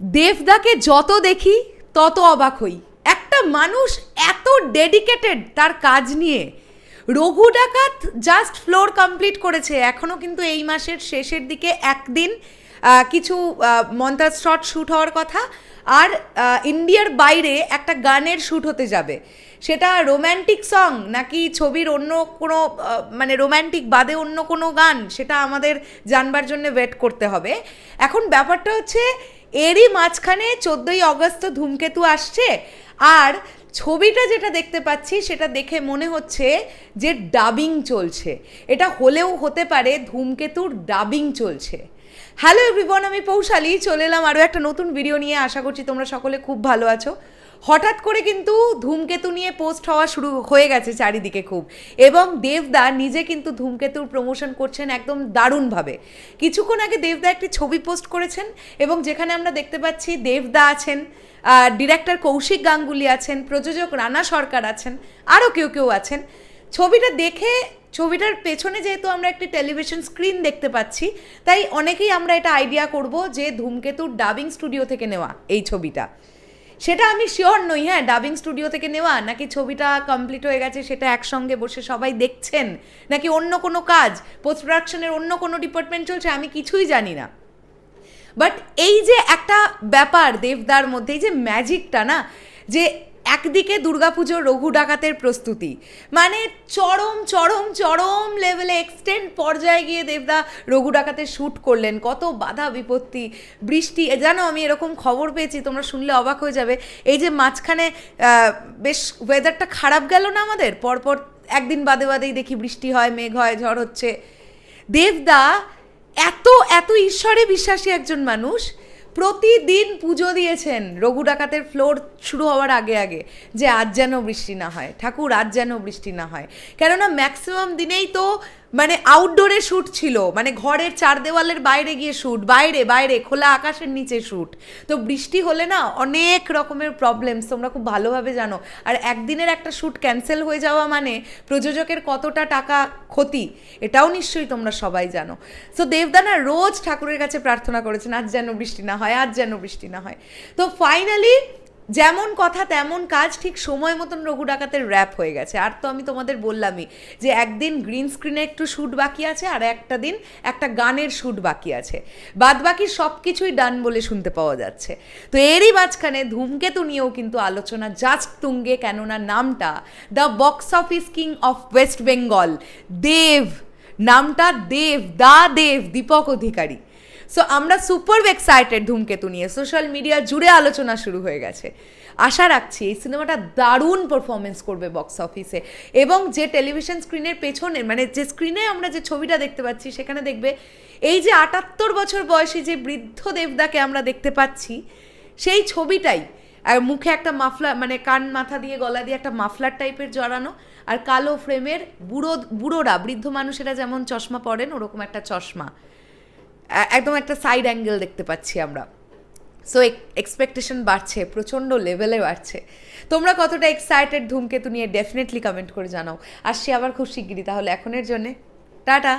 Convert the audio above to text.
দেবদাকে যত দেখি, তত অবাক হই। একটা মানুষ এত ডেডিকেটেড তার কাজ নিয়ে। রঘু ডাকাত জাস্ট ফ্লোর কমপ্লিট করেছে। এখনও কিন্তু এই মাসের শেষের দিকে একদিন কিছু মন্তাজ শট শ্যুট হওয়ার কথা। আর ইন্ডিয়ার বাইরে একটা গানের শ্যুট হতে যাবে। সেটা রোম্যান্টিক সং নাকি ছবির অন্য কোনো মানে রোম্যান্টিক বাদে অন্য কোনো গান, সেটা আমাদের জানবার জন্য ওয়েট করতে হবে। এখন ব্যাপারটা হচ্ছে এরই মাঝখানে চোদ্দোই অগস্ট তো ধূমকেতু আসছে। আর ছবিটা যেটা দেখতে পাচ্ছি, সেটা দেখে মনে হচ্ছে যে ডাবিং চলছে। এটা হলেও হতে পারে ধূমকেতুর ডাবিং চলছে। হ্যালো এভরিবন আমি পৌশালি, চলে এলাম আরও একটা নতুন ভিডিও নিয়ে। আশা করছি তোমরা সকলে খুব ভালো আছো। হঠাৎ করে কিন্তু ধূমকেতু নিয়ে পোস্ট হওয়া শুরু হয়ে গেছে চারিদিকে খুব। এবং দেবদা নিজে কিন্তু ধূমকেতুর প্রমোশন করছেন একদম দারুণভাবে। কিছুক্ষণ আগে দেবদা একটি ছবি পোস্ট করেছেন এবং যেখানে আমরা দেখতে পাচ্ছি দেবদা আছেন ডিরেক্টর কৌশিক গাঙ্গুলি আছেন, প্রযোজক রানা সরকার আছেন, আরও কেউ কেউ আছেন। ছবিটা দেখে ছবিটার পেছনে যেহেতু আমরা একটি টেলিভিশন স্ক্রিন দেখতে পাচ্ছি, তাই অনেকেই আমরা এটা আইডিয়া করব যে ধূমকেতুর ডাবিং স্টুডিও থেকে নেওয়া এই ছবিটা। সেটা আমি শিওর নই হ্যাঁ ডাবিং স্টুডিও থেকে নেওয়া, নাকি ছবিটা কমপ্লিট হয়ে গেছে সেটা একসঙ্গে বসে সবাই দেখছেন, নাকি অন্য কোনো কাজ পোস্ট প্রোডাকশনের অন্য কোনো ডিপার্টমেন্ট চলছে, আমি কিছুই জানি না। বাট এই যে একটা ব্যাপার দেবদার মধ্যে, এই যে ম্যাজিকটা না, যে একদিকে দুর্গাপুজোর রঘু ডাকাতের প্রস্তুতি মানে চরম চরম চরম লেভেলে এক্সটেন্ড পর্যায়ে গিয়ে দেবদা রঘু ডাকাতের শ্যুট করলেন। কত বাধা, বিপত্তি, বৃষ্টি জানো আমি এরকম খবর পেয়েছি, তোমরা শুনলে অবাক হয়ে যাবে। এই যে মাঝখানে বেশ ওয়েদারটা খারাপ গেল না আমাদের? পরপর একদিন বাদে বাদেই দেখি বৃষ্টি হয়, মেঘ হয়, ঝড় হচ্ছে। দেবদা এত এত ঈশ্বরে বিশ্বাসী একজন মানুষ প্রতিদিন পুজো দিয়েছেন। রঘু ডাকাতের ফ্লোর শুরু হওয়ার আগে আগে যে আজ যেন বৃষ্টি না হয়। ঠাকুর, আজ যেন বৃষ্টি না হয়। কেননা ম্যাক্সিমাম দিনেই তো মানে আউটডোরে শ্যুট ছিল মানে ঘরের চার দেওয়ালের বাইরে গিয়ে শ্যুট বাইরে বাইরে, খোলা আকাশের নিচে শ্যুট তো বৃষ্টি হলে না অনেক রকমের প্রবলেমস তোমরা খুব ভালোভাবে জানো। আর একদিনের একটা শ্যুট ক্যান্সেল হয়ে যাওয়া মানে প্রযোজকের কতটা টাকা ক্ষতি, এটাও নিশ্চয়ই তোমরা সবাই জানো। সো দেবদানা রোজ ঠাকুরের কাছে প্রার্থনা করেছেন, আজ যেন বৃষ্টি না হয়, আজ যেন বৃষ্টি না হয়। তো ফাইনালি যেমন কথা, তেমন কাজ, ঠিক সময় মতন রঘু ডাকাতের র্যাপ হয়ে গেছে। আর তো আমি তোমাদের বললামই যে একদিন গ্রিন স্ক্রিনে একটু শ্যুট বাকি আছে আর একটা দিন একটা গানের শ্যুট বাকি আছে। বাদ বাকি সব কিছুই ডান বলে শুনতে পাওয়া যাচ্ছে। তো এরই মাঝখানে ধূমকেতু নিয়েও কিন্তু আলোচনা। জাস্ট তুঙ্গে কেননা নামটা the box office king of West Bengal Dev নামটা দেব দা দেব, দীপক অধিকারী। সো আমরা সুপার এক্সাইটেড ধূমকেতু নিয়ে। সোশ্যাল মিডিয়া জুড়ে আলোচনা শুরু হয়ে গেছে। আশা রাখছি এই সিনেমাটা দারুণ পারফরমেন্স করবে বক্স অফিসে এবং যে টেলিভিশন স্ক্রিনের পেছনে মানে যে স্ক্রিনে আমরা যে ছবিটা দেখতে পাচ্ছি, সেখানে দেখবে এই যে আটাত্তর বছর বয়সী যে বৃদ্ধ দেবদাকে আমরা দেখতে পাচ্ছি, সেই ছবিটাই, আর মুখে একটা মাফলার মানে কান মাথা দিয়ে, গলা দিয়ে একটা মাফলার টাইপের জড়ানো, আর কালো ফ্রেমের বুড়ো, বুড়োরা, বৃদ্ধ মানুষেরা যেমন চশমা পরেন, ওরকম একটা চশমা। একদম একটা সাইড অ্যাঙ্গেল দেখতে পাচ্ছি আমরা। সো এক্সপেকটেশন বাড়ছে, প্রচণ্ড লেভেলে বাড়ছে। তোমরা কতটা এক্সাইটেড ধূমকেতু নিয়ে ডেফিনেটলি কমেন্ট করে জানাও। আসছি আবার খুব শিগগিরি তাহলে এখনের জন্যে। টাটা!